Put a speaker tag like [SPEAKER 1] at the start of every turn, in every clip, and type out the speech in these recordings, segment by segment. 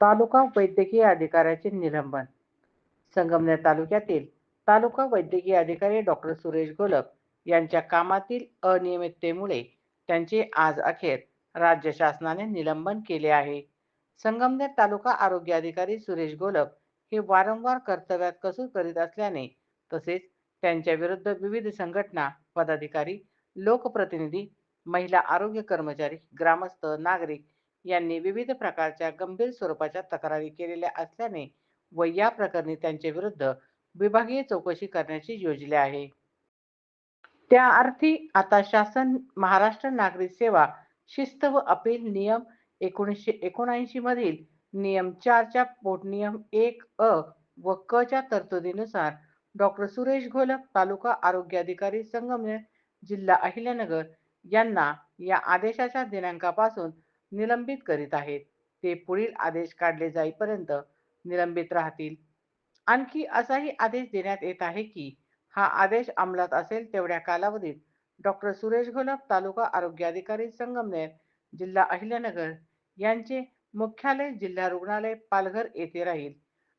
[SPEAKER 1] तालुका वैद्यकीय अधिकाऱ्याचे निलंबन. संगमनेर तालुक्यातील तालुका वैद्यकीय अधिकारी डॉक्टर सुरेश घोलप यांच्या कामातील अनियमिततेमुळे त्यांचे आज अखेर राज्य शासनाने निलंबन केले आहे. संगमनेर तालुका आरोग्य अधिकारी सुरेश गोलक हे वारंवार कर्तव्यात कसूर करीत असल्याने तसेच त्यांच्या विरुद्ध विविध संघटना पदाधिकारी लोकप्रतिनिधी महिला आरोग्य कर्मचारी ग्रामस्थ नागरिक यांनी विविध प्रकारच्या गंभीर स्वरूपाच्या तक्रारी केलेल्या असल्याने व या प्रकरणी त्यांच्या विरुद्ध विभागीय चौकशी करण्याची योजले आहे. त्या अर्थी आता शासन महाराष्ट्र नागरी सेवा शिस्त व अपील नियम एकोणीसशे एकोणऐंशी मधील नियम चारच्या पोटनियम एक अ व क च्या तरतुदीनुसार डॉक्टर सुरेश घोलक तालुका आरोग्य अधिकारी संगमनेर जिल्हा अहिल्यानगर यांना या आदेशाच्या दिनांकापासून निलंबित करीत आहेत. ते पुढील आदेश काढले जाईपर्यंत निलंबित राहतील. आणखी असाही आदेश देण्यात येत आहे की हा आदेश अंमलात असेल तेवढ्या कालावधीत डॉक्टर सुरेश घोलप तालुका आरोग्य अधिकारी संगमनेर जिल्हा अहिल्यानगर यांचे मुख्यालय जिल्हा रुग्णालय पालघर येथे राहील.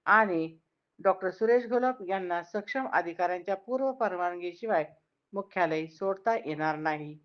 [SPEAKER 1] आणि डॉक्टर सुरेश घोलप यांना सक्षम अधिकाऱ्यांच्या पूर्व परवानगीशिवाय मुख्यालय सोडता येणार नाही.